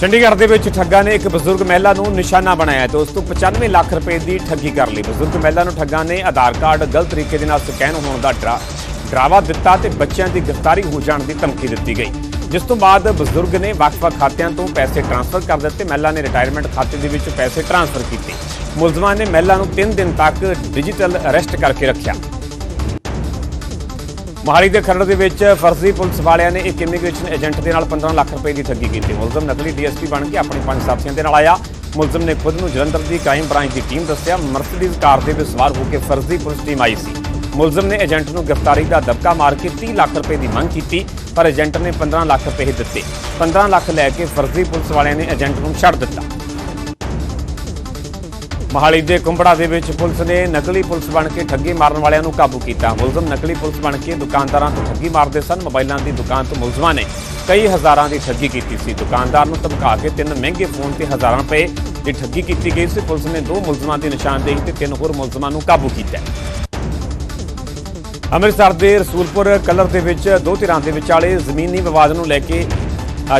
ਚੰਡੀਗੜ੍ਹ ਦੇ ਵਿੱਚ ਠੱਗਾਂ ਨੇ ਇੱਕ ਬਜ਼ੁਰਗ ਮਹਿਲਾ ਨੂੰ ਨਿਸ਼ਾਨਾ ਬਣਾਇਆ ਤੇ ਉਸ ਤੋਂ 95 ਲੱਖ ਰੁਪਏ ਦੀ ਠੱਗੀ ਕਰ ਲਈ। ਬਜ਼ੁਰਗ ਮਹਿਲਾ ਨੂੰ ਠੱਗਾਂ ਨੇ ਆਧਾਰ ਕਾਰਡ ਗਲਤ ਤਰੀਕੇ ਦੇ ਨਾਲ ਸਕੈਨ ਹੋਣ ਦਾ ਡਰਾ ਡਰਾਵਾ ਦਿੱਤਾ ਤੇ ਬੱਚਿਆਂ ਦੀ ਗ੍ਰਿਫਤਾਰੀ ਹੋ ਜਾਣ ਦੀ ਧਮਕੀ ਦਿੱਤੀ ਗਈ। ਜਿਸ ਤੋਂ ਬਾਅਦ ਬਜ਼ੁਰਗ ਨੇ ਵੱਖ-ਵੱਖ ਖਾਤਿਆਂ ਤੋਂ ਪੈਸੇ ਟ੍ਰਾਂਸਫਰ ਕਰ ਦਿੱਤੇ। ਮਹਿਲਾ ਨੇ ਰਿਟਾਇਰਮੈਂਟ ਖਾਤੇ ਦੇ ਵਿੱਚ ਪੈਸੇ ਟ੍ਰਾਂਸਫਰ ਕੀਤੇ। ਮੁਲਜ਼ਮਾਂ ਨੇ ਮਹਿਲਾ ਨੂੰ 3 ਦਿਨ ਤੱਕ ਡਿਜੀਟਲ ਅਰੈਸਟ ਕਰਕੇ ਰੱਖਿਆ। ਮੋਹਾਲੀ ਦੇ ਖਰੜ ਦੇ ਵਿੱਚ ਫਰਜ਼ੀ ਪੁਲਿਸ ਵਾਲਿਆਂ ਨੇ ਇੱਕ ਇਮੀਗ੍ਰੇਸ਼ਨ ਏਜੰਟ ਦੇ ਨਾਲ 15 ਲੱਖ ਰੁਪਏ ਦੀ ਠੱਗੀ ਕੀਤੀ। ਮੁਲਜ਼ਮ ਨਕਲੀ ਡੀਐਸਪੀ ਬਣ ਕੇ ਆਪਣੇ ਪੰਜ ਸਾਥੀਆਂ ਦੇ ਨਾਲ ਆਇਆ। ਮੁਲਜ਼ਮ ਨੇ ਖੁਦ ਨੂੰ ਜਲੰਧਰ ਦੀ ਕ੍ਰਾਈਮ ਬ੍ਰਾਂਚ ਦੀ ਟੀਮ ਦੱਸਿਆ। ਮਰਸੀਡੀਜ਼ ਕਾਰ ਦੇ ਵਿੱਚ ਸਵਾਰ ਹੋ ਕੇ ਫਰਜ਼ੀ ਪੁਲਿਸ ਟੀਮ ਆਈ ਸੀ। ਮੁਲਜ਼ਮ ਨੇ ਏਜੰਟ ਨੂੰ ਗ੍ਰਿਫਤਾਰੀ ਦਾ ਦਬਕਾ ਮਾਰ ਕੇ 30 ਲੱਖ ਰੁਪਏ ਦੀ ਮੰਗ ਕੀਤੀ, ਪਰ ਏਜੰਟ ਨੇ 15 ਲੱਖ ਰੁਪਏ ਦਿੱਤੇ। 15 ਲੱਖ ਲੈ ਕੇ ਫਰਜ਼ੀ ਪੁਲਿਸ ਵਾਲਿਆਂ ਨੇ ਏਜੰਟ ਨੂੰ ਛੱਡ ਦਿੱਤਾ। ਮੋਹਾਲੀ ਦੇ ਕੁੰਬੜਾ ਦੇ ਵਿੱਚ ਪੁਲਿਸ ਨੇ ਨਕਲੀ ਪੁਲਿਸ ਬਣ ਕੇ ਠੱਗੀ ਮਾਰਨ ਵਾਲਿਆਂ ਨੂੰ ਕਾਬੂ ਕੀਤਾ। ਮੁਲਜ਼ਮ ਨਕਲੀ ਪੁਲਿਸ ਬਣ ਕੇ ਦੁਕਾਨਦਾਰਾਂ ਤੋਂ ਠੱਗੀ ਮਾਰਦੇ ਸਨ। ਮੋਬਾਈਲਾਂ ਦੀ ਦੁਕਾਨ ਤੋਂ ਮੁਲਜ਼ਮਾਂ ਨੇ ਕਈ ਹਜ਼ਾਰਾਂ ਦੀ ਠੱਗੀ ਕੀਤੀ ਸੀ। ਦੁਕਾਨਦਾਰ ਨੂੰ ਧਮਕਾ ਕੇ ਤਿੰਨ ਮਹਿੰਗੇ ਫੋਨ ਤੇ ਹਜ਼ਾਰਾਂ ਰੁਪਏ ਦੀ ਠੱਗੀ ਕੀਤੀ ਗਈ ਸੀ। ਪੁਲਿਸ ਨੇ ਦੋ ਮੁਲਜ਼ਮਾਂ ਦੀ ਨਿਸ਼ਾਨਦੇਹੀ ਤੇ ਤਿੰਨ ਹੋਰ ਮੁਲਜ਼ਮਾਂ ਨੂੰ ਕਾਬੂ ਕੀਤਾ। ਅੰਮ੍ਰਿਤਸਰ ਦੇ ਰਸੂਲਪੁਰ ਕਲਰ ਦੇ ਵਿੱਚ ਦੋ ਧਿਰਾਂ ਦੇ ਵਿਚਾਲੇ ਜ਼ਮੀਨੀ ਵਿਵਾਦ ਨੂੰ ਲੈ ਕੇ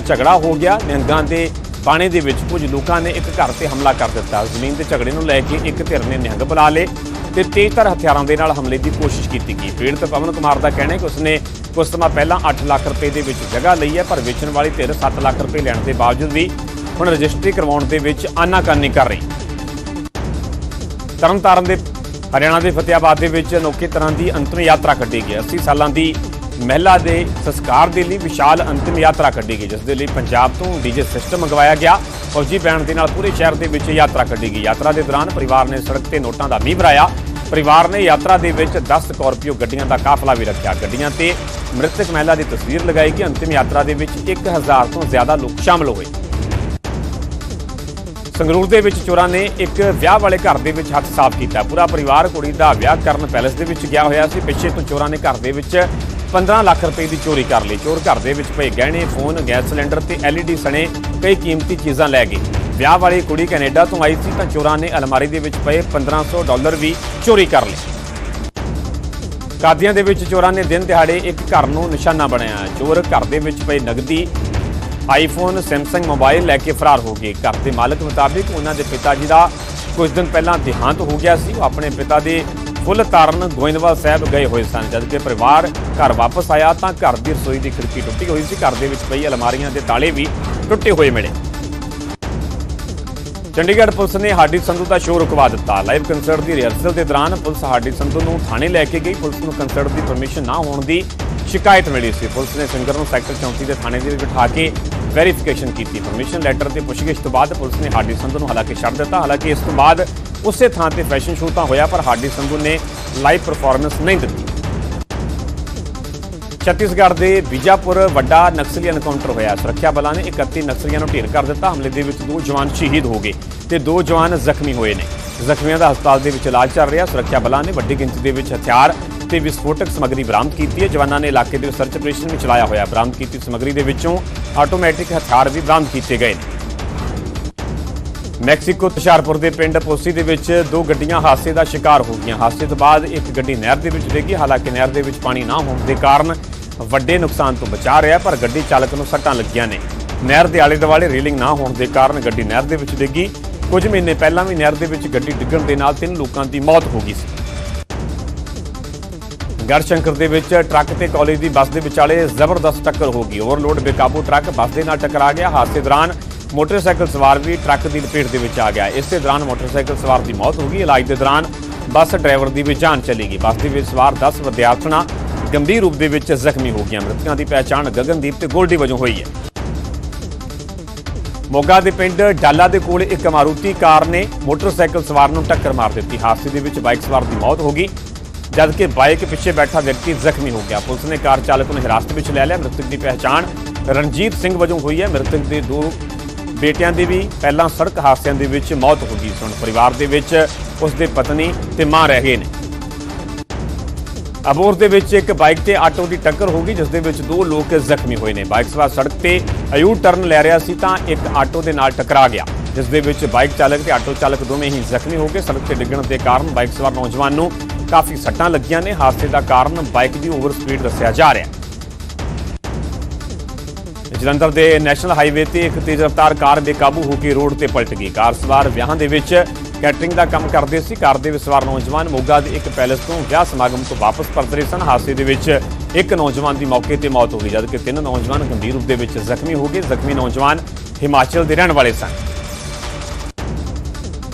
ਝਗੜਾ ਹੋ ਗਿਆ। ਨਿਹੰਗਾਂ ਦੇ ਬਾਣੇ ਦੇ ਵਿੱਚ ਕੁਝ ਲੋਕਾਂ ਨੇ ਇੱਕ ਘਰ ਤੇ ਹਮਲਾ ਕਰ ਦਿੱਤਾ। ਜ਼ਮੀਨ ਦੇ ਝਗੜੇ ਨੂੰ ਲੈ ਕੇ ਇੱਕ ਧਿਰ ਨੇ ਨਿਹੰਗ ਬੁਲਾ ਲਏ ਤੇ ਤੇਜ਼ਧਾਰ ਹਥਿਆਰਾਂ ਦੇ ਨਾਲ ਹਮਲੇ ਦੀ ਕੋਸ਼ਿਸ਼ ਕੀਤੀ ਗਈ। ਪੀੜਤ ਪਵਨ ਕੁਮਾਰ ਦਾ ਕਹਿਣਾ ਹੈ ਕਿ ਉਸਨੇ ਕੁਝ ਸਮਾਂ ਪਹਿਲਾਂ 8 ਲੱਖ ਰੁਪਏ ਦੇ ਵਿੱਚ ਜਗ੍ਹਾ ਲਈ ਹੈ, ਪਰ ਵੇਚਣ ਵਾਲੀ ਧਿਰ 7 ਲੱਖ ਰੁਪਏ ਲੈਣ ਦੇ ਬਾਵਜੂਦ ਵੀ ਹੁਣ ਰਜਿਸਟਰੀ ਕਰਵਾਉਣ ਦੇ ਵਿੱਚ ਆਨਾਕਾਨੀ ਕਰ ਰਹੀ। ਤਰਨਤਾਰਨ ਦੇ, ਹਰਿਆਣਾ ਦੇ ਫਤਿਆਬਾਦ ਦੇ ਵਿੱਚ ਅਨੋਖੇ ਤਰ੍ਹਾਂ ਦੀ ਅੰਤਮ ਯਾਤਰਾ ਕੱਢੀ ਗਈ। 80 ਸਾਲਾਂ ਦੀ ਮਹਿਲਾ ਦੇ ਸੰਸਕਾਰ ਦੇ ਲਈ ਵਿਸ਼ਾਲ ਅੰਤਿਮ ਯਾਤਰਾ ਕੱਢੀ ਗਈ, ਜਿਸ ਦੇ ਲਈ ਪੰਜਾਬ ਤੋਂ ਡੀਜੇ ਸਿਸਟਮ ਮੰਗਵਾਇਆ ਗਿਆ ਫੌਜੀ ਬੈਂਡ ਦੇ ਨਾਲ ਪੂਰੇ ਸ਼ਹਿਰ ਦੇ ਵਿੱਚ ਯਾਤਰਾ ਕੱਢੀ ਗਈ। ਯਾਤਰਾ ਦੇ ਦੌਰਾਨ ਪਰਿਵਾਰ ਨੇ ਸੜਕ ਤੇ ਨੋਟਾਂ ਦਾ ਮੀਂਹ ਵਰਾਇਆ ਪਰਿਵਾਰ ਨੇ ਯਾਤਰਾ ਦੇ ਵਿੱਚ 10 ਸਕਾਰਪੀਓ ਗੱਡੀਆਂ ਦਾ ਕਾਫਲਾ ਵੀ ਰੱਖਿਆ। ਗੱਡੀਆਂ ਤੇ ਮ੍ਰਿਤਕ ਮਹਿਲਾ ਦੀ ਤਸਵੀਰ ਲਗਾਈ ਗਈ। ਅੰਤਿਮ ਯਾਤਰਾ ਦੇ ਵਿੱਚ 1000 ਤੋਂ ਜ਼ਿਆਦਾ ਲੋਕ ਸ਼ਾਮਲ ਹੋਏ। ਸੰਗਰੂਰ ਦੇ ਵਿੱਚ ਚੋਰਾਂ ਨੇ ਇੱਕ ਵਿਆਹ ਵਾਲੇ ਘਰ ਦੇ ਵਿੱਚ ਹੱਥ ਸਾਫ਼ ਕੀਤਾ। ਪੂਰਾ ਪਰਿਵਾਰ ਕੁੜੀ ਦਾ ਵਿਆਹ ਕਰਨ ਪੈਲਸ ਦੇ ਵਿੱਚ ਗਿਆ ਹੋਇਆ ਸੀ। ਪਿੱਛੇ ਤੋਂ ਚੋਰਾਂ ਨੇ ਘਰ ਦੇ ਵਿੱਚ 15 ਲੱਖ ਰੁਪਏ ਦੀ ਚੋਰੀ ਕਰ ਲਈ। ਚੋਰ ਘਰ ਦੇ ਵਿੱਚ ਪਏ ਗਹਿਣੇ, ਫੋਨ, ਗੈਸ ਸਿਲੰਡਰ ਤੇ LED ਸਣੇ ਕਈ ਕੀਮਤੀ ਚੀਜ਼ਾਂ ਲੈ ਗਏ। ਵਿਆਹ ਵਾਲੀ ਕੁੜੀ ਕੈਨੇਡਾ ਤੋਂ ਆਈ ਸੀ ਤਾਂ ਚੋਰਾਂ ਨੇ ਅਲਮਾਰੀ ਦੇ ਵਿੱਚ ਪਏ 1500 ਡਾਲਰ ਵੀ ਚੋਰੀ ਕਰ ਲਏ। ਕਾਦੀਆਂ ਦੇ ਵਿੱਚ ਚੋਰਾਂ ਨੇ ਦਿਨ ਦਿਹਾੜੇ ਇੱਕ ਘਰ ਨੂੰ ਨਿਸ਼ਾਨਾ ਬਣਾਇਆ। ਚੋਰ ਘਰ ਦੇ ਵਿੱਚ ਪਈ ਨਗਦੀ ਆਈਫੋਨ ਸੈਮਸੰਗ ਮੋਬਾਈਲ ਲੈ ਕੇ ਫਰਾਰ ਹੋ ਗਏ। ਘਰ ਦੇ ਮਾਲਕ ਮੁਤਾਬਿਕ ਉਹਨਾਂ ਦੇ ਪਿਤਾ ਜੀ ਦਾ ਕੁਝ ਦਿਨ ਪਹਿਲਾਂ ਦੇਹਾਂਤ ਹੋ ਗਿਆ ਸੀ। ਉਹ ਆਪਣੇ ਪਿਤਾ ਦੇ ਫੁੱਲ ਤਾਰਨ ਗੋਇੰਦਵਾਲ ਸਾਹਿਬ ਗਏ ਹੋਏ ਸਨ ਜਦ ਕਿ ਪਰਿਵਾਰ ਘਰ ਵਾਪਸ ਆਇਆ ਤਾਂ ਘਰ ਦੀ ਰਸੋਈ ਦੀ ਖਿੜਕੀ ਟੁੱਟੀ ਹੋਈ ਸੀ। ਘਰ ਦੇ ਵਿੱਚ ਪਈ ਅਲਮਾਰੀਆਂ ਦੇ ਤਾਲੇ ਵੀ ਟੁੱਟੇ ਹੋਏ ਮਿਲੇ। ਚੰਡੀਗੜ੍ਹ ਪੁਲਿਸ ਨੇ ਹਾਰਡੀ ਸੰਧੂ ਦਾ ਸ਼ੋਅ ਰੁਕਵਾ ਦਿੱਤਾ। ਲਾਈਵ ਕੰਸਰਟ ਦੀ ਰਿਹਰਸਲ ਦੇ ਦੌਰਾਨ ਪੁਲਿਸ ਹਾਰਡੀ ਸੰਧੂ ਨੂੰ ਥਾਣੇ ਲੈ ਕੇ ਗਈ। ਪੁਲਿਸ ਨੂੰ ਕੰਸਰਟ ਦੀ ਪਰਮਿਸ਼ਨ ਨਾ ਹੋਣ ਦੀ ਸ਼ਿਕਾਇਤ ਮਿਲੀ ਸੀ। ਪੁਲਿਸ ਨੇ ਸਿੰਗਰ ਨੂੰ ਸੈਕਟਰ 34 ਦੇ ਥਾਣੇ ਦੇ ਵਿੱਚ ਬਿਠਾ ਕੇ ਵੈਰੀਫਿਕੇਸ਼ਨ ਕੀਤੀ ਪਰਮਿਸ਼ਨ ਲੈਟਰ ਤੇ ਪੁੱਛਗਿੱਛ ਤੋਂ ਬਾਅਦ ਪੁਲਿਸ ਨੇ ਹਾਡੀ ਸੰਧੂ ਨੂੰ ਹਾਲਾਂਕਿ ਛੱਡ ਦਿੱਤਾ। ਹਾਲਾਂਕਿ ਇਸ ਤੋਂ ਬਾਅਦ ਉਸੇ ਥਾਂ ਤੇ ਫੈਸ਼ਨ ਸ਼ੋਅ ਤਾਂ ਹੋਇਆ, ਪਰ ਹਾਡੀ ਸੰਧੂ ਨੇ ਲਾਈਵ ਪਰਫਾਰਮੈਂਸ ਨਹੀਂ ਦਿੱਤੀ। ਛੱਤੀਸਗੜ੍ਹ ਦੇ ਬੀਜਾਪੁਰ ਵੱਡਾ ਨਕਸਲੀ ਐਨਕਾਊਂਟਰ ਹੋਇਆ। ਸੁਰੱਖਿਆ ਬਲਾਂ ਨੇ 31 ਨਕਸਲੀਆਂ ਨੂੰ ਢੇਰ ਕਰ ਦਿੱਤਾ। ਹਮਲੇ ਦੇ ਵਿੱਚ ਦੋ ਜਵਾਨ ਸ਼ਹੀਦ ਹੋ ਗਏ ਤੇ ਦੋ ਜਵਾਨ ਜ਼ਖਮੀ ਹੋਏ ਨੇ। ਜ਼ਖਮੀਆਂ ਦਾ ਹਸਪਤਾਲ ਦੇ ਵਿੱਚ ਇਲਾਜ ਚੱਲ ਰਿਹਾ। ਸੁਰੱਖਿਆ ਬਲਾਂ ਨੇ ਵੱਡੀ ਗਿਣਤੀ ਦੇ ਵਿੱਚ ਹਥਿਆਰ ਤੇ ਵਿਸਫੋਟਕ ਸਮੱਗਰੀ ਬਰਾਮਦ ਕੀਤੀ ਹੈ। ਜਵਾਨਾਂ ਨੇ ਇਲਾਕੇ ਦੇ ਵਿੱਚ ਸਰਚ ਆਪਰੇਸ਼ਨ ਵੀ ਚਲਾਇਆ ਹੋਇਆ। ਬਰਾਮਦ ਕੀਤੀ ਸਮੱਗਰੀ ਦੇ ਵਿੱਚੋਂ ਆਟੋਮੈਟਿਕ ਹਥਿਆਰ ਵੀ ਬਰਾਮਦ ਕੀਤੇ ਗਏ ਨੇ। ਮੈਕਸੀਕੋ ਹੁਸ਼ਿਆਰਪੁਰ ਦੇ ਪਿੰਡ ਪੋਸੀ ਦੇ ਵਿੱਚ ਦੋ ਗੱਡੀਆਂ ਹਾਦਸੇ ਦਾ ਸ਼ਿਕਾਰ ਹੋ ਗਈਆਂ। ਹਾਦਸੇ ਤੋਂ ਬਾਅਦ ਇੱਕ ਗੱਡੀ ਨਹਿਰ ਦੇ ਵਿੱਚ ਡਿੱਗੀ ਹਾਲਾਂਕਿ ਨਹਿਰ ਦੇ ਵਿੱਚ ਪਾਣੀ ਨਾ ਹੋਣ ਦੇ ਕਾਰਨ ਵੱਡੇ ਨੁਕਸਾਨ ਤੋਂ ਬਚਾ ਰਿਹਾ, ਪਰ ਗੱਡੀ ਚਾਲਕ ਨੂੰ ਸੱਟਾਂ ਲੱਗੀਆਂ ਨੇ। ਨਹਿਰ ਦੇ ਆਲੇ ਦੁਆਲੇ ਰੇਲਿੰਗ ਨਾ ਹੋਣ ਦੇ ਕਾਰਨ ਗੱਡੀ ਨਹਿਰ ਦੇ ਵਿੱਚ ਡਿੱਗੀ ਕੁਝ ਮਹੀਨੇ ਪਹਿਲਾਂ ਵੀ ਨਹਿਰ ਦੇ ਵਿੱਚ ਗੱਡੀ ਡਿੱਗਣ ਦੇ ਨਾਲ ਤਿੰਨ ਲੋਕਾਂ ਦੀ ਮੌਤ ਹੋ ਗਈ ਸੀ। ਗੜਸ਼ੰਕਰ ਦੇ ਵਿੱਚ ਟਰੱਕ ਤੇ ਕਾਲਜ ਦੀ ਬੱਸ ਦੇ ਵਿਚਾਲੇ ਜ਼ਬਰਦਸਤ ਟੱਕਰ ਹੋ ਗਈ। ਓਵਰਲੋਡ ਬੇਕਾਬੂ ਟਰੱਕ ਬੱਸ ਦੇ ਨਾਲ ਟਕਰਾ ਗਿਆ। ਹਾਦਸੇ ਦੌਰਾਨ ਮੋਟਰਸਾਈਕਲ ਸਵਾਰ ਵੀ ਟਰੱਕ ਦੀ ਲਪੇਟ ਦੇ ਵਿੱਚ ਆ ਗਿਆ। ਇਸ ਦੇ ਦੌਰਾਨ ਮੋਟਰਸਾਈਕਲ ਸਵਾਰ ਦੀ ਮੌਤ ਹੋ ਗਈ। ਇਲਾਜ ਦੇ ਦੌਰਾਨ ਬੱਸ ਡਰਾਈਵਰ ਦੀ ਵੀ ਜਾਨ ਚਲੀ ਗਈ। ਬੱਸ ਦੇ ਵਿੱਚ ਸਵਾਰ 10 ਵਿਦਿਆਰਥਣਾਂ ਗੰਭੀਰ ਰੂਪ ਦੇ ਵਿੱਚ ਜ਼ਖਮੀ ਹੋ ਗਈਆਂ। ਮ੍ਰਿਤਕਾਂ ਦੀ ਪਹਿਚਾਣ ਗਗਨਦੀਪ ਤੇ ਗੋਲਡੀ ਵਜੋਂ ਹੋਈ ਹੈ। ਮੋਗਾ ਦੇ ਪਿੰਡ ਡਾਲਾ ਦੇ ਕੋਲ ਇੱਕ ਮਾਰੂਤੀ ਕਾਰ ਨੇ ਮੋਟਰਸਾਈਕਲ ਸਵਾਰ ਨੂੰ ਟੱਕਰ ਮਾਰ ਦਿੱਤੀ। ਹਾਦਸੇ ਦੇ ਵਿੱਚ ਬਾਈਕ ਸਵਾਰ ਦੀ ਮੌਤ ਹੋ ਗਈ। ਜਦਕਿ ਬਾਈਕ ਪਿੱਛੇ ਬੈਠਾ ਵਿਅਕਤੀ ਜ਼ਖਮੀ ਹੋ ਗਿਆ। ਪੁਲਿਸ ਨੇ ਕਾਰ ਚਾਲਕ ਨੂੰ ਹਿਰਾਸਤ ਵਿੱਚ ਲੈ ਲਿਆ। ਮ੍ਰਿਤਕ ਦੀ ਪਹਿਚਾਣ ਰਣਜੀਤ ਸਿੰਘ ਵਜੋਂ ਹੋਈ ਹੈ। ਮ੍ਰਿਤਕ ਦੇ ਦੋ ਬੇਟਿਆਂ ਦੀ ਵੀ ਪਹਿਲਾਂ ਸੜਕ ਹਾਦਸਿਆਂ ਦੇ ਵਿੱਚ ਮੌਤ ਹੋ ਗਈ ਹੁਣ ਪਰਿਵਾਰ ਦੇ ਵਿੱਚ ਉਸ ਦੇ ਪਤਨੀ ਤੇ ਮਾਂ ਰਹਿ ਗਏ ਨੇ। ਅਬੋਰ ਦੇ ਵਿੱਚ ਇੱਕ ਬਾਈਕ ਤੇ ਆਟੋ ਦੀ ਟੱਕਰ ਹੋ ਗਈ, ਜਿਸ ਦੇ ਵਿੱਚ ਦੋ ਲੋਕ ਜ਼ਖਮੀ ਹੋਏ ਨੇ। ਬਾਈਕ ਸਵਾਰ ਸੜਕ ਤੇ ਅਯੂ ਟਰਨ ਲੈ ਰਿਹਾ ਸੀ ਤਾਂ ਇੱਕ ਆਟੋ ਦੇ ਨਾਲ ਟਕਰਾ ਗਿਆ, ਜਿਸ ਦੇ ਵਿੱਚ ਬਾਈਕ ਚਾਲਕ ਤੇ ਆਟੋ ਚਾਲਕ ਦੋਵੇਂ ਹੀ ਜ਼ਖਮੀ ਹੋ ਗਏ। ਸੜਕ ਤੇ ਡਿੱਗਣ ਦੇ ਕਾਰਨ ਬਾਈਕ ਸਵਾਰ ਨੌਜਵਾਨ ਨੂੰ ਕਾਫੀ ਸੱਟਾਂ ਲੱਗੀਆਂ ਨੇ। ਹਾਦਸੇ ਦਾ ਕਾਰਨ ਬਾਈਕ ਦੀ ਓਵਰ ਸਪੀਡ ਦੱਸਿਆ ਜਾ ਰਿਹਾ ਹੈ। ਜਲੰਧਰ ਦੇ ਨੈਸ਼ਨਲ ਹਾਈਵੇ ਤੇ ਇੱਕ ਤੇਜ਼ ਰਫ਼ਤਾਰ ਕਾਰ ਬੇਕਾਬੂ ਹੋ ਕੇ ਰੋਡ ਤੇ ਪਲਟ ਗਈ। ਕਾਰ ਸਵਾਰ ਵਿਆਹਾਂ ਦੇ ਵਿੱਚ ਕੈਟਰਿੰਗ ਦਾ ਕੰਮ ਕਰਦੇ ਸੀ। ਕਾਰ ਦੇ ਵਿੱਚ ਸਵਾਰ ਨੌਜਵਾਨ ਮੋਗਾ ਦੇ ਇੱਕ ਪੈਲੇਸ ਤੋਂ ਵਿਆਹ ਸਮਾਗਮ ਤੋਂ ਵਾਪਸ ਪਰਤ ਰਹੇ ਸਨ। ਹਾਦਸੇ ਦੇ ਵਿੱਚ ਇੱਕ ਨੌਜਵਾਨ ਦੀ ਮੌਕੇ ਤੇ ਮੌਤ ਹੋ ਗਈ, ਜਦਕਿ ਤਿੰਨ ਨੌਜਵਾਨ ਗੰਭੀਰ ਰੂਪ ਦੇ ਵਿੱਚ ਜ਼ਖਮੀ ਹੋ ਗਏ। ਜ਼ਖਮੀ ਨੌਜਵਾਨ ਹਿਮਾਚਲ ਦੇ ਰਹਿਣ ਵਾਲੇ ਸਨ।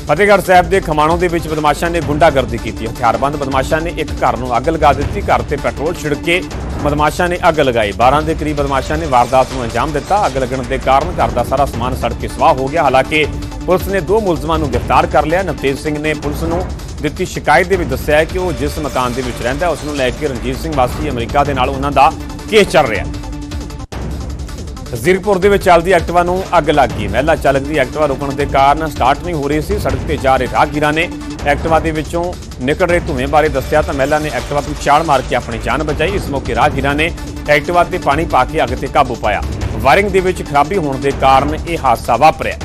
ਫਤਿਹਗੜ੍ਹ ਸਾਹਿਬ ਦੇ ਖਮਾਣੋਂ ਦੇ ਵਿੱਚ ਬਦਮਾਸ਼ਾਂ ਨੇ ਗੁੰਡਾਗਰਦੀ ਕੀਤੀ। ਹਥਿਆਰਬੰਦ ਬਦਮਾਸ਼ਾਂ ਨੇ ਇੱਕ ਘਰ ਨੂੰ ਅੱਗ ਲਗਾ ਦਿੱਤੀ। ਘਰ ਤੇ ਪੈਟਰੋਲ ਛਿੜਕ ਕੇ ਬਦਮਾਸ਼ਾਂ ਨੇ ਅੱਗ ਲਗਾਈ। 12 ਦੇ ਕਰੀਬ ਬਦਮਾਸ਼ਾਂ ਨੇ ਵਾਰਦਾਤ ਨੂੰ ਅੰਜਾਮ ਦਿੱਤਾ। ਅੱਗ ਲੱਗਣ ਦੇ ਕਾਰਨ ਘਰ ਦਾ ਸਾਰਾ ਸਮਾਨ ਸੜ ਕੇ ਸਵਾਹ ਹੋ ਗਿਆ। ਹਾਲਾਂਕਿ ਪੁਲਿਸ ਨੇ ਦੋ ਮੁਲਜ਼ਮਾਂ ਨੂੰ ਗ੍ਰਿਫਤਾਰ ਕਰ ਲਿਆ। ਨਵਤੇਜ ਸਿੰਘ ਨੇ ਪੁਲਿਸ ਨੂੰ ਦਿੱਤੀ ਸ਼ਿਕਾਇਤ ਦੇ ਵਿੱਚ ਦੱਸਿਆ ਹੈ ਕਿ ਉਹ ਜਿਸ ਮਕਾਨ ਦੇ ਵਿੱਚ ਰਹਿੰਦਾ ਹੈ, ਉਸ ਨੂੰ ਲੈ ਕੇ ਰਣਜੀਤ ਸਿੰਘ ਵਾਸੀ ਅਮਰੀਕਾ ਦੇ ਨਾਲ ਉਹਨਾਂ ਦਾ ਕੇਸ ਚੱਲ ਰਿਹਾ ਹੈ। ਜ਼ੀਰਕਪੁਰ ਦੇ ਵਿੱਚ ਚੱਲਦੀ ਐਕਟਿਵਾ ਨੂੰ ਅੱਗ ਲੱਗ ਗਈ। ਮਹਿਲਾ ਚਾਲਕ ਦੀ ਐਕਟਿਵਾ ਰੁਕਣ ਦੇ ਕਾਰਨ ਸਟਾਰਟ ਨਹੀਂ ਹੋ ਰਹੀ ਸੀ। ਸੜਕ ਤੇ ਜਾ ਰਹੇ ਰਾਹਗੀਰਾਂ ਨੇ ਐਕਟਿਵਾ ਦੇ ਵਿੱਚੋਂ ਨਿਕਲ ਰਹੇ ਧੂਏ ਬਾਰੇ ਦੱਸਿਆ ਤਾਂ ਮਹਿਲਾ ਨੇ ਐਕਟਿਵਾ ਤੋਂ ਛਾਲ ਮਾਰ ਕੇ ਆਪਣੀ ਜਾਨ ਬਚਾਈ। ਇਸ ਮੌਕੇ ਰਾਹਗੀਰਾਂ ਨੇ ਐਕਟਿਵਾ ਤੇ ਪਾਣੀ ਪਾ ਕੇ ਅੱਗ ਤੇ ਕਾਬੂ ਪਾਇਆ। ਵਾਇਰਿੰਗ ਦੇ ਵਿੱਚ ਖਰਾਬੀ ਹੋਣ ਦੇ ਕਾਰਨ ਇਹ ਹਾਦਸਾ ਵਾਪਰਿਆ।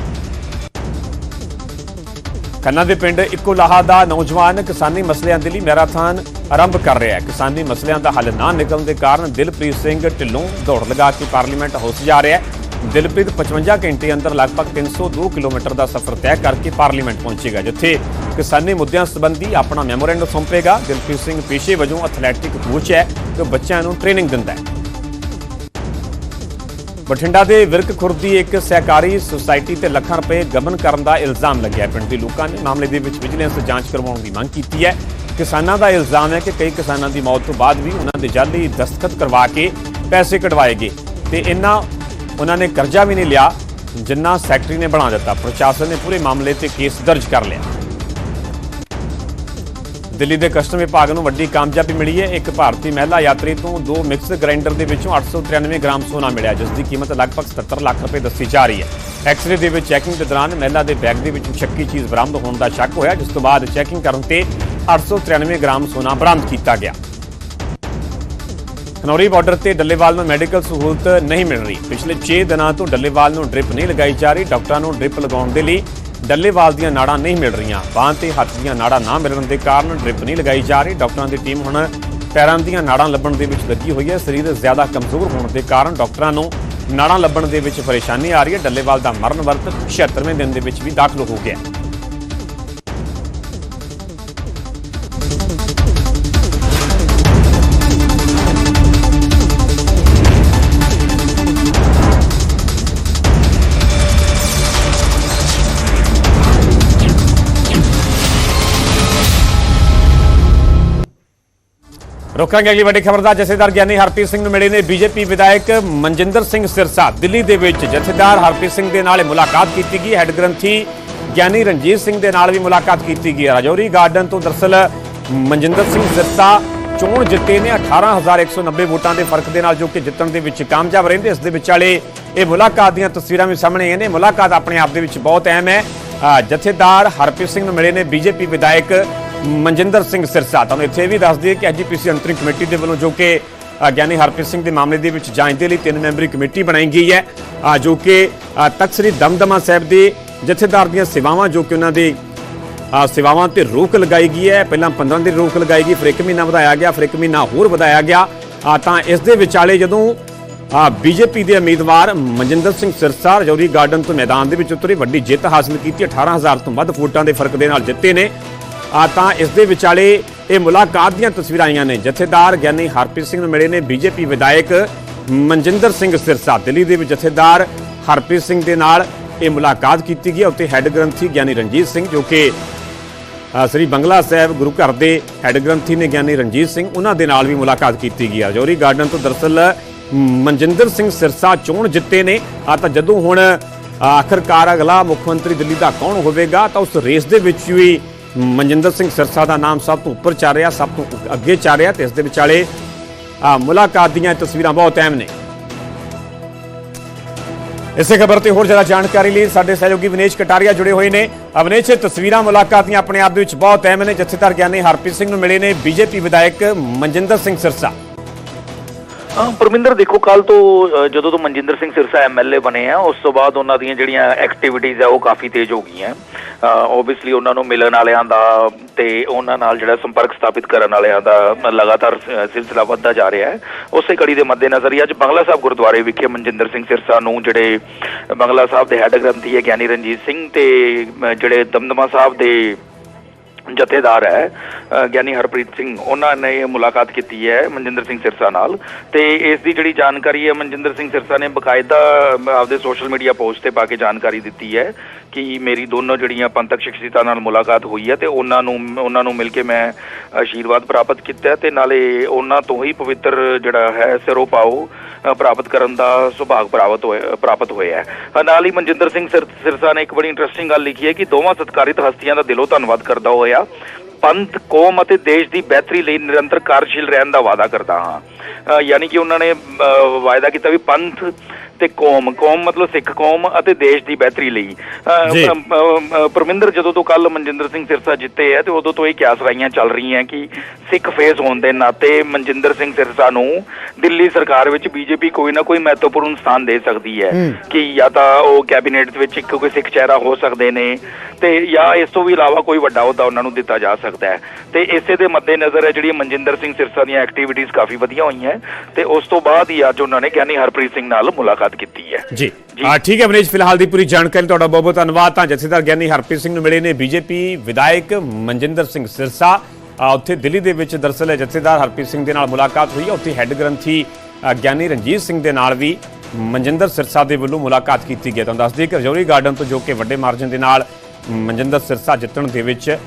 ਖੰਨਾ ਦੇ ਪਿੰਡ ਇੱਕੋ ਲਾਹਾ ਦਾ ਨੌਜਵਾਨ ਕਿਸਾਨੀ ਮਸਲਿਆਂ ਦੇ ਲਈ ਮੈਰਾਥਨ ਆਰੰਭ ਕਰ ਰਿਹਾ ਹੈ। ਕਿਸਾਨੀ ਮਸਲਿਆਂ ਦਾ ਹੱਲ ਨਾ ਨਿਕਲਣ ਦੇ ਕਾਰਨ ਦਿਲਪ੍ਰੀਤ ਸਿੰਘ ਢਿੱਲੋਂ ਦੌੜ ਲਗਾ ਕੇ ਪਾਰਲੀਮੈਂਟ ਹਾਊਸ ਜਾ ਰਿਹਾ ਹੈ। ਦਿਲਪ੍ਰੀਤ 55 ਘੰਟੇ ਅੰਦਰ ਲਗਭਗ 302 ਕਿਲੋਮੀਟਰ ਦਾ ਸਫ਼ਰ ਤੈਅ ਕਰਕੇ ਪਾਰਲੀਮੈਂਟ ਪਹੁੰਚੇਗਾ, ਜਿੱਥੇ ਕਿਸਾਨੀ ਮੁੱਦਿਆਂ ਸੰਬੰਧੀ ਆਪਣਾ ਮੈਮੋਰੈਂਡਮ ਸੌਂਪੇਗਾ। ਦਿਲਪ੍ਰੀਤ ਸਿੰਘ ਪੇਸ਼ੇ ਵਜੋਂ ਐਥਲੈਟਿਕ ਕੋਚ ਹੈ ਤੇ ਬੱਚਿਆਂ ਨੂੰ ਟ੍ਰੇਨਿੰਗ ਦਿੰਦਾ ਹੈ। ਬਠਿੰਡਾ ਦੇ ਵਿਰਕ ਖੁਰਦੀ ਇੱਕ ਸਹਿਕਾਰੀ ਸੁਸਾਇਟੀ ਤੇ ਲੱਖਾਂ ਰੁਪਏ ਗਬਨ ਕਰਨ ਦਾ ਇਲਜ਼ਾਮ ਲੱਗਿਆ ਪਿੰਡ ਦੇ ਲੋਕਾਂ ਨੇ ਮਾਮਲੇ ਦੇ ਵਿੱਚ ਵਿਜੀਲੈਂਸ ਜਾਂਚ ਕਰਵਾਉਣ ਦੀ ਮੰਗ ਕੀਤੀ ਹੈ। ਕਿਸਾਨਾਂ ਦਾ ਇਲਜ਼ਾਮ ਹੈ ਕਿ ਕਈ ਕਿਸਾਨਾਂ ਦੀ ਮੌਤ ਤੋਂ ਬਾਅਦ ਵੀ ਉਹਨਾਂ ਦੇ ਜਾਲੀ ਦਸਤਖਤ ਕਰਵਾ ਕੇ ਪੈਸੇ ਕਢਵਾਏ ਗਏ ਤੇ ਇਨ੍ਹਾਂ ਉਹਨਾਂ ਨੇ ਕਰਜ਼ਾ ਵੀ ਨਹੀਂ ਲਿਆ, ਜਿੰਨਾ ਸੈਕਟਰੀ ਨੇ ਬਣਾ ਦਿੱਤਾ। ਪ੍ਰਸ਼ਾਸਨ ਨੇ ਪੂਰੇ ਮਾਮਲੇ ਤੇ ਕੇਸ ਦਰਜ ਕਰ ਲਿਆ। ਦਿੱਲੀ ਦੇ ਕਸਟਮ ਵਿਭਾਗ ਨੂੰ ਵੱਡੀ ਕਾਮਯਾਬੀ ਮਿਲੀ ਹੈ। ਇੱਕ ਭਾਰਤੀ ਮਹਿਲਾ ਯਾਤਰੀ ਤੋਂ ਦੋ ਮਿਕਸ ਗ੍ਰਾਈਂਡਰ ਦੇ ਵਿੱਚੋਂ 893 ਗ੍ਰਾਮ ਸੋਨਾ ਮਿਲਿਆ, ਜਿਸ ਦੀ ਕੀਮਤ ਲਗਭਗ 77 ਲੱਖ ਰੁਪਏ ਦੱਸੀ ਜਾ ਰਹੀ ਹੈ। ਐਕਸਰੇ ਦੇ ਵਿੱਚ ਚੈਕਿੰਗ ਦੇ ਦੌਰਾਨ ਮਹਿਲਾ ਦੇ ਬੈਗ ਦੇ ਵਿੱਚੋਂ ਸ਼ੱਕੀ ਚੀਜ਼ ਬਰਾਮਦ ਹੋਣ ਦਾ ਸ਼ੱਕ ਹੋਇਆ, ਜਿਸ ਤੋਂ ਬਾਅਦ ਚੈਕਿੰਗ ਕਰਨ ਤੇ 893 ਗ੍ਰਾਮ ਸੋਨਾ ਬਰਾਮਦ ਕੀਤਾ ਗਿਆ। ਖਨੌਰੀ ਬਾਰਡਰ ਤੇ ਡੱਲੇਵਾਲ ਨੂੰ ਮੈਡੀਕਲ ਸਹੂਲਤ ਨਹੀਂ ਮਿਲ ਰਹੀ। ਪਿਛਲੇ 6 ਦਿਨਾਂ ਤੋਂ ਡੱਲੇਵਾਲ ਨੂੰ ਡ੍ਰਿਪ ਨਹੀਂ ਲਗਾਈ ਜਾ ਰਹੀ। ਡਾਕਟਰਾਂ ਨੂੰ ਡ੍ਰਿਪ ਲਗਾਉਣ ਦੇ ਲਈ ਡੱਲੇਵਾਲ ਦੀਆਂ ਨਾੜਾਂ ਨਹੀਂ ਮਿਲ ਰਹੀਆਂ। ਬਾਂਹ ਤੇ ਹੱਥ ਦੀਆਂ ਨਾੜਾਂ ਨਾ ਮਿਲਣ ਦੇ ਕਾਰਨ ਡ੍ਰਿਪ ਨਹੀਂ ਲਗਾਈ ਜਾ ਰਹੀ। ਡਾਕਟਰਾਂ ਦੀ ਟੀਮ ਹੁਣ ਪੈਰਾਂ ਦੀਆਂ ਨਾੜਾਂ ਲੱਭਣ ਦੇ ਵਿੱਚ ਲੱਗੀ ਹੋਈ ਹੈ। ਸਰੀਰ ਜ਼ਿਆਦਾ ਕਮਜ਼ੋਰ ਹੋਣ ਦੇ ਕਾਰਨ ਡਾਕਟਰਾਂ ਨੂੰ ਨਾੜਾਂ ਲੱਭਣ ਦੇ ਵਿੱਚ ਪਰੇਸ਼ਾਨੀ ਆ ਰਹੀ ਹੈ। ਡੱਲੇਵਾਲ ਦਾ ਮਰਨ ਵਰਤ 76ਵੇਂ ਦਿਨ ਦੇ ਵਿੱਚ ਵੀ ਦਾਖਲ ਹੋ ਗਿਆ। ਰੋਕਾਂਗੇ ਅਗਲੀ ਵੱਡੀ ਖਬਰ ਦਾ, ਜਥੇਦਾਰ ਗਿਆਨੀ ਹਰਪ੍ਰੀਤ ਸਿੰਘ ਨੂੰ ਮਿਲੇ ਨੇ ਬੀਜੇਪੀ ਵਿਧਾਇਕ ਮਨਜਿੰਦਰ ਸਿੰਘ ਸਿਰਸਾ, ਦਿੱਲੀ ਦੇ ਵਿੱਚ ਜਥੇਦਾਰ ਹਰਪ੍ਰੀਤ ਸਿੰਘ ਦੇ ਨਾਲ ਮੁਲਾਕਾਤ ਕੀਤੀ ਗਈ। ਹੈੱਡ ਗ੍ਰੰਥੀ ਗਿਆਨੀ ਰਣਜੀਤ ਸਿੰਘ ਦੇ ਨਾਲ ਵੀ ਮੁਲਾਕਾਤ ਕੀਤੀ ਗਈ ਹੈ। ਰਾਜੌਰੀ ਗਾਰਡਨ ਤੋਂ ਦਰਸਲ ਮਨਜਿੰਦਰ ਸਿੰਘ ਸਿਰਸਾ ਚੋਣ ਜਿੱਤੇ ਨੇ। 18190 ਵੋਟਾਂ ਦੇ ਫ਼ਰਕ ਦੇ ਨਾਲ ਜੋ ਕਿ ਜਿੱਤਣ ਦੇ ਵਿੱਚ ਕਾਮਯਾਬ ਰਹਿੰਦੇ, ਇਸ ਦੇ ਵਿਚਾਲੇ ਇਹ ਮੁਲਾਕਾਤ ਦੀਆਂ ਤਸਵੀਰਾਂ ਵੀ ਸਾਹਮਣੇ ਆਈਆਂ ਨੇ। ਮੁਲਾਕਾਤ ਆਪਣੇ ਆਪ ਦੇ ਵਿੱਚ ਬਹੁਤ ਅਹਿਮ ਹੈ। ਜਥੇਦਾਰ ਹਰਪ੍ਰੀਤ ਸਿੰਘ ਨੂੰ ਮਿਲੇ ਨੇ ਬੀਜੇਪੀ ਵਿਧਾਇਕ ਮਨਜਿੰਦਰ ਸਿੰਘ ਸਿਰਸਾ। ਤੁਹਾਨੂੰ ਇੱਥੇ ਵੀ ਦੱਸ ਦਈਏ ਕਿ ਐਜੀਪੀਸੀ ਅੰਤਰਿੰਗ ਕਮੇਟੀ ਦੇ ਵੱਲੋਂ ਜੋ ਕਿ ਗਿਆਨੀ ਹਰਪ੍ਰੀਤ ਸਿੰਘ ਦੇ ਮਾਮਲੇ ਦੇ ਵਿੱਚ ਜਾਂਚ ਦੇ ਲਈ ਤਿੰਨ ਮੈਂਬਰੀ ਕਮੇਟੀ ਬਣਾਈ ਗਈ ਹੈ ਜੋ ਕਿ ਤਖ਼ਤ ਸ੍ਰੀ ਦਮਦਮਾ ਸਾਹਿਬ ਦੇ ਜਥੇਦਾਰ ਦੀਆਂ ਸੇਵਾਵਾਂ, ਜੋ ਕਿ ਉਹਨਾਂ ਦੇ ਸੇਵਾਵਾਂ ਤੇ ਰੋਕ ਲਗਾਈ ਗਈ ਹੈ। ਪਹਿਲਾਂ 15 ਦਿਨ ਰੋਕ ਲਗਾਈ ਗਈ, ਫਿਰ ਇੱਕ ਮਹੀਨਾ ਵਧਾਇਆ ਗਿਆ, ਫਿਰ ਇੱਕ ਮਹੀਨਾ ਹੋਰ ਵਧਾਇਆ ਗਿਆ। ਤਾਂ ਇਸ ਦੇ ਵਿਚਾਲੇ ਜਦੋਂ ਬੀਜੇਪੀ ਦੇ ਉਮੀਦਵਾਰ ਮਨਜਿੰਦਰ ਸਿੰਘ ਸਿਰਸਾ ਰਜੌਰੀ ਗਾਰਡਨ ਤੋਂ ਮੈਦਾਨ ਦੇ ਵਿੱਚ ਉਤਰੇ, ਵੱਡੀ ਜਿੱਤ ਹਾਸਲ ਕੀਤੀ 18000 ਤੋਂ ਵੱਧ ਵੋਟਾਂ ਦੇ ਫ਼ਰਕ ਦੇ ਨਾਲ ਜਿੱਤੇ ਨੇ। ਆ ਤਾਂ ਇਸ ਦੇ ਵਿਚਾਲੇ ਇਹ ਮੁਲਾਕਾਤ ਦੀਆਂ ਤਸਵੀਰਾਂ ਆਈਆਂ ਨੇ। ਜਥੇਦਾਰ ਗਿਆਨੀ ਹਰਪ੍ਰੀਤ ਸਿੰਘ ਨੂੰ ਮਿਲੇ ਨੇ ਬੀਜੇਪੀ ਵਿਧਾਇਕ ਮਨਜਿੰਦਰ ਸਿੰਘ ਸਿਰਸਾ। ਦਿੱਲੀ ਦੇ ਵਿੱਚ ਜਥੇਦਾਰ ਹਰਪ੍ਰੀਤ ਸਿੰਘ ਦੇ ਨਾਲ ਇਹ ਮੁਲਾਕਾਤ ਕੀਤੀ ਗਈ ਹੈ। ਉੱਥੇ ਹੈੱਡ ਗ੍ਰੰਥੀ ਗਿਆਨੀ ਰਣਜੀਤ ਸਿੰਘ ਜੋ ਕਿ ਸ੍ਰੀ ਬੰਗਲਾ ਸਾਹਿਬ ਗੁਰੂ ਘਰ ਦੇ ਹੈੱਡ ਗ੍ਰੰਥੀ ਨੇ ਗਿਆਨੀ ਰਣਜੀਤ ਸਿੰਘ, ਉਹਨਾਂ ਦੇ ਨਾਲ ਵੀ ਮੁਲਾਕਾਤ ਕੀਤੀ ਗਈ ਆ ਜੋਰੀ ਗਾਰਡਨ ਤੋਂ ਦਰਸਲ ਮਨਜਿੰਦਰ ਸਿੰਘ ਸਿਰਸਾ ਚੋਣ ਜਿੱਤੇ ਨੇ। ਆ ਤਾਂ ਜਦੋਂ ਹੁਣ ਆਖਰਕਾਰ ਅਗਲਾ ਮੁੱਖ ਮੰਤਰੀ ਦਿੱਲੀ ਦਾ ਕੌਣ ਹੋਵੇਗਾ, ਤਾਂ ਉਸ ਰੇਸ ਦੇ ਵਿੱਚ ਵੀ ਮਨਜਿੰਦਰ ਸਿੰਘ ਸਿਰਸਾ ਦਾ ਨਾਮ ਸਭ ਤੋਂ ਉੱਪਰ ਚੱਲ ਰਿਹਾ ਸਭ ਤੋਂ ਅੱਗੇ ਚੱਲ ਰਿਹਾ ਤੇ ਇਸ ਦੇ ਵਿਚਾਲੇ ਅ, ਮੁਲਾਕਾਤ ਦੀਆਂ ਤਸਵੀਰਾਂ ਬਹੁਤ ਅਹਿਮ ਨੇ। ਇਸੇ ਖਬਰ ਤੇ ਹੋਰ ਜ਼ਿਆਦਾ ਜਾਣਕਾਰੀ ਲਈ ਸਾਡੇ ਸਹਿਯੋਗੀ ਵਿਨੇਸ਼ ਕਟਾਰੀਆ ਜੁੜੇ ਹੋਏ ਨੇ। ਅਵਨੇਸ਼ ਇਹ ਤਸਵੀਰਾਂ ਮੁਲਾਕਾਤ ਦੀਆਂ ਆਪਣੇ ਆਪ ਦੇ ਵਿੱਚ ਬਹੁਤ ਅਹਿਮ ਨੇ ਜਥੇਦਾਰ ਗਿਆਨੀ ਹਰਪ੍ਰੀਤ ਸਿੰਘ ਨੂੰ ਮਿਲੇ ਨੇ ਬੀਜੇਪੀ ਵਿਧਾਇਕ ਮਨਜਿੰਦਰ ਸਿੰਘ ਸਿਰਸਾ। ਪਰਮਿੰਦਰ ਦੇਖੋ ਕੱਲ ਤੋਂ ਜਦੋਂ ਤੋਂ ਮਨਜਿੰਦਰ ਸਿੰਘ ਸਿਰਸਾ ਐਮਐਲਏ ਬਣੇ ਆ, ਉਸ ਤੋਂ ਬਾਅਦ ਉਹਨਾਂ ਦੀਆਂ ਜਿਹੜੀਆਂ ਐਕਟੀਵਿਟੀਜ਼ ਆ, ਉਹ ਕਾਫੀ ਤੇਜ਼ ਹੋ ਗਈਆਂ। ਆਬਵੀਅਸਲੀ ਉਹਨਾਂ ਨੂੰ ਮਿਲਣ ਵਾਲਿਆਂ ਦਾ ਤੇ ਉਹਨਾਂ ਨਾਲ ਜਿਹੜਾ ਸੰਪਰਕ ਸਥਾਪਿਤ ਕਰਨ ਵਾਲਿਆਂ ਦਾ ਲਗਾਤਾਰ ਸਿਲਸਿਲਾ ਵੱਧਦਾ ਜਾ ਰਿਹਾ ਹੈ। ਉਸੇ ਕੜੀ ਦੇ ਮੱਦੇਨਜ਼ਰ ਹੀ ਅੱਜ ਬੰਗਲਾ ਸਾਹਿਬ ਗੁਰਦੁਆਰੇ ਵਿਖੇ ਮਨਜਿੰਦਰ ਸਿੰਘ ਸਿਰਸਾ ਨੂੰ ਜਿਹੜੇ ਬੰਗਲਾ ਸਾਹਿਬ ਦੇ ਹੈੱਡ ਗ੍ਰੰਥੀ ਹੈ ਗਿਆਨੀ ਰਣਜੀਤ ਸਿੰਘ ਤੇ ਜਿਹੜੇ ਦਮਦਮਾ ਸਾਹਿਬ ਦੇ ਜਥੇਦਾਰ ਹੈ ਗਿਆਨੀ ਹਰਪ੍ਰੀਤ ਸਿੰਘ। ਉਹਨਾਂ ਨੇ ਇਹ ਮੁਲਾਕਾਤ ਕੀਤੀ ਹੈ ਮਨਜਿੰਦਰ ਸਿੰਘ ਸਿਰਸਾ ਨਾਲ। ਤੇ ਇਸ ਦੀ ਜਿਹੜੀ ਜਾਣਕਾਰੀ ਹੈ, ਮਨਜਿੰਦਰ ਸਿੰਘ ਸਿਰਸਾ ਨੇ ਬਕਾਇਦਾ ਆਪਦੇ ਸੋਸ਼ਲ ਮੀਡੀਆ ਪੋਸਟ ਤੇ ਪਾ ਕੇ ਜਾਣਕਾਰੀ ਦਿੱਤੀ ਹੈ। ਕਿ ਮੇਰੀ ਦੋਨੋਂ ਜਿਹੜੀਆਂ ਪੰਥਕ ਸ਼ਖਸੀਅਤਾਂ ਨਾਲ ਮੁਲਾਕਾਤ ਹੋਈ ਹੈ ਤੇ ਉਹਨਾਂ ਨੂੰ ਉਹਨਾਂ ਨੂੰ ਮਿਲ ਕੇ ਮੈਂ ਆਸ਼ੀਰਵਾਦ ਪ੍ਰਾਪਤ ਕੀਤਾ ਹੈ ਤੇ ਨਾਲੇ ਉਹਨਾਂ ਤੋਂ ਹੀ ਪਵਿੱਤਰ ਜਿਹੜਾ ਹੈ ਸਿਰੋਂ ਪਾਓ ਪ੍ਰਾਪਤ ਕਰਨ ਦਾ ਸੁਭਾਗ ਪ੍ਰਾਪਤ ਹੋਇਆ ਪ੍ਰਾਪਤ ਹੋਇਆ ਹੈ। ਨਾਲ ਹੀ ਮਨਜਿੰਦਰ ਸਿੰਘ ਸਿਰ- ਸਿਰਸਾ ਨੇ ਇੱਕ ਬੜੀ ਇੰਟਰਸਟਿੰਗ ਗੱਲ ਲਿਖੀ ਹੈ ਕਿ ਦੋਵਾਂ ਸਤਿਕਾਰਿਤ ਹਸਤੀਆਂ ਦਾ ਦਿਲੋਂ ਧੰਨਵਾਦ ਕਰਦਾ ਹੋਇਆ, ਪੰਥ, ਕੌਮ ਅਤੇ ਦੇਸ਼ ਦੀ ਬਿਹਤਰੀ ਲਈ ਨਿਰੰਤਰ ਕਾਰਜਸ਼ੀਲ ਰਹਿਣ ਦਾ ਵਾਅਦਾ ਕਰਦਾ ਹਾਂ। ਯਾਨੀ ਕਿ ਉਹਨਾਂ ਨੇ ਵਾਅਦਾ ਕੀਤਾ ਵੀ ਪੰਥ ਤੇ ਕੌਮ ਕੌਮ ਮਤਲਬ ਸਿੱਖ ਕੌਮ ਅਤੇ ਦੇਸ਼ ਦੀ ਬਿਹਤਰੀ ਲਈ। ਪਰਮਿੰਦਰ ਜਦੋਂ ਤੋਂ ਕੱਲ ਮਨਜਿੰਦਰ ਸਿੰਘ ਸਿਰਸਾ ਜਿੱਤੇ ਹੈ ਤੇ ਉਦੋਂ ਤੋਂ ਇਹ ਕਿਆਸ ਰਾਈਆਂ ਚੱਲ ਰਹੀਆਂ ਕਿ ਸਿੱਖ ਫੇਸ ਹੋਣ ਦੇ ਨਾਤੇ ਮਨਜਿੰਦਰ ਸਿੰਘ ਸਿਰਸਾ ਨੂੰ ਦਿੱਲੀ ਸਰਕਾਰ ਵਿੱਚ ਬੀਜੇਪੀ ਕੋਈ ਨਾ ਕੋਈ ਮਹੱਤਵਪੂਰਨ ਸਥਾਨ ਦੇ ਸਕਦੀ ਹੈ ਕਿ ਜਾਂ ਤਾਂ ਉਹ ਕੈਬਨਿਟ ਵਿੱਚ ਇੱਕ ਕੋਈ ਸਿੱਖ ਚਿਹਰਾ ਹੋ ਸਕਦੇ ਨੇ ਤੇ ਜਾਂ ਇਸ ਤੋਂ ਵੀ ਇਲਾਵਾ ਕੋਈ ਵੱਡਾ ਅਹੁਦਾ ਉਹਨਾਂ ਨੂੰ ਦਿੱਤਾ ਜਾ ਸਕਦਾ ਹੈ। ਤੇ ਇਸੇ ਦੇ ਮੱਦੇਨਜ਼ਰ ਹੈ ਜਿਹੜੀ ਮਨਜਿੰਦਰ ਸਿੰਘ ਸਿਰਸਾ ਦੀਆਂ ਐਕਟੀਵਿਟੀਜ਼ ਕਾਫੀ ਵਧੀਆ ਹੋਈਆਂ ਤੇ ਉਸ ਤੋਂ ਬਾਅਦ ਹੀ ਅੱਜ ਉਹਨਾਂ ਨੇ ਗਿਆਨੀ ਹਰਪ੍ਰੀਤ ਸਿੰਘ ਨਾਲ ਮੁਲਾਕਾਤ ਕੀਤੀ ਹੈ। ਜੀ। ਆ ਠੀਕ ਹੈ ਮਨੀਸ਼ ਫਿਲਹਾਲ ਦੀ ਪੂਰੀ ਜਾਣਕਾਰੀ ਤੁਹਾਡਾ ਬਹੁਤ ਬਹੁਤ ਧੰਨਵਾਦ। ਤਾਂ ਜਥੇਦਾਰ ਗਿਆਨੀ ਹਰਪ੍ਰੀਤ ਸਿੰਘ ਨੂੰ ਮਿਲੇ ਨੇ ਬੀਜੇਪੀ ਵਿਧਾਇਕ ਮਨਜਿੰਦਰ ਸਿੰਘ ਸਿਰਸਾ। ਉੱਥੇ ਦਿੱਲੀ ਦੇ ਵਿੱਚ ਦਰਸਲ ਜਥੇਦਾਰ ਹਰਪ੍ਰੀਤ ਸਿੰਘ ਦੇ ਨਾਲ ਮੁਲਾਕਾਤ ਹੋਈ ਹੈ। ਉੱਥੇ ਹੈੱਡ ਗ੍ਰੰਥੀ ਗਿਆਨੀ ਰਣਜੀਤ ਸਿੰਘ ਦੇ ਨਾਲ ਵੀ ਮਨਜਿੰਦਰ ਸਿਰਸਾ ਦੇ ਵੱਲੋਂ ਮੁਲਾਕਾਤ ਕੀਤੀ ਗਈ ਹੈ। ਤੁਹਾਨੂੰ ਦੱਸ ਦਈਏ ਕਿ ਰਜੌਰੀ ਗਾਰਡਨ ਤੋਂ ਜੋ ਕਿ ਵੱਡੇ ਮਾਰਜਨ ਦੇ ਨਾਲ ਮਨਜਿੰਦਰ ਸਿਰਸਾ ਜਿੱਤਣ ਦੇ ਵਿੱਚ